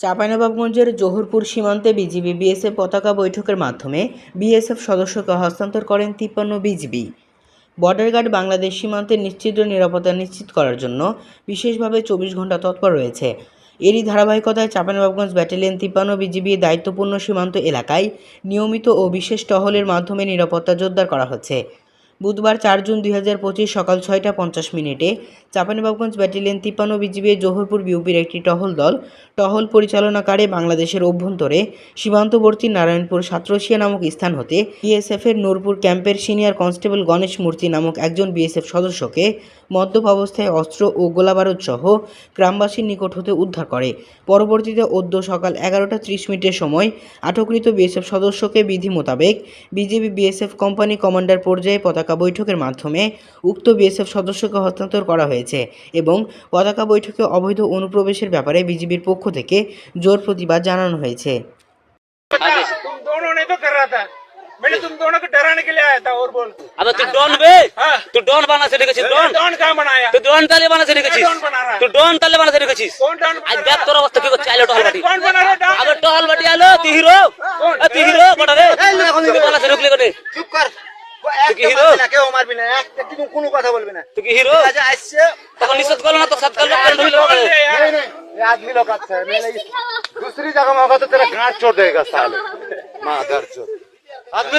চাঁপাইনবাবগঞ্জের জোহরপুর সীমান্তে BGB BSF পতাকা বৈঠকের মাধ্যমে বিএসএফ সদস্যকে হস্তান্তর করেন তিপ্পান্ন বিজিবি। বর্ডার গার্ড বাংলাদেশ সীমান্তে নিশ্চিত নিরাপত্তা নিশ্চিত করার জন্য বিশেষভাবে চব্বিশ ঘণ্টা তৎপর রয়েছে। এরই ধারাবাহিকতায় চাঁপাইনবাবগঞ্জ ব্যাটালিয়ন তিপ্পান্ন বিজিবি দায়িত্বপূর্ণ সীমান্ত এলাকায় নিয়মিত ও বিশেষ টহলের মাধ্যমে নিরাপত্তা জোরদার করা হচ্ছে। বুধবার চার জুন দুই হাজার পঁচিশ সকাল ছয়টা পঞ্চাশ মিনিটে চাঁপাইনবাবগঞ্জ ব্যাটালিয়ন তিপ্পান্ন বিজিবি জোহরপুর বিউপির একটি টহল দল টহল পরিচালনাকারে বাংলাদেশের অভ্যন্তরে সীমান্তবর্তী নারায়ণপুর সাতরসিয়া নামক স্থান হতে বিএসএফের নূরপুর ক্যাম্পের সিনিয়র কনস্টেবল গণেশ মূর্তি নামক একজন বিএসএফ সদস্যকে মদ্যপ অবস্থায় অস্ত্র ও গোলাবারুদ সহ গ্রামবাসীর নিকট হতে উদ্ধার করে। পরবর্তীতে অদ্য সকাল এগারোটা ত্রিশ মিনিটের সময় আটককৃত বিএসএফ সদস্যকে বিধি মোতাবেক বিজেপি বিএসএফ কোম্পানি কমান্ডার পর্যায়ে পতাকা বৈঠকের মাধ্যমে উক্ত বিএসএফ সদস্যকে হস্তান্তর করা হয়েছে এবং পতাকা বৈঠকে অবৈধ অনুপ্রবেশের ব্যাপারে বিজিবির পক্ষ থেকে জোর প্রতিবাদ জানানো হয়েছে तुम दोनों ने तो कर रहा था मैंने तुम दोनों को डराने के लिए आया था और बोल अबे तू डॉन बे हाँ। तू डॉन बना से রেখেছিস ডন डॉन कहाँ बनाया তুই ডন তালে বানাতে রেখেছিস ডন বানা রা। তুই ডন তালে বানাতে রেখেছিস कौन डॉन আজ बना দেখ रहा? তোর অবস্থা কি করছে আলো টহল বাটি कौन बना रहा डॉन আবে টহল বাটি আলো তুই হিরো এ, তুই হিরো বড় রে তুই বানাতে রুকলি কোনে চুপ কর তুই কি হিরো? একটা মারবি না কেউ মারবি না একটা কিন্তু কোনো কথা বলবি না তুই কি হিরো আজ আসছে তখন নিষেধ করলো না তো সাত করলো কেন ঢুকলো बोल दे यार नहीं नहीं ये आदमी लोग अच्छा है नहीं नहीं दूसरी जगह में होगा तो तेरा गांठ छोड़ देगा साले माँ दर्द आदमी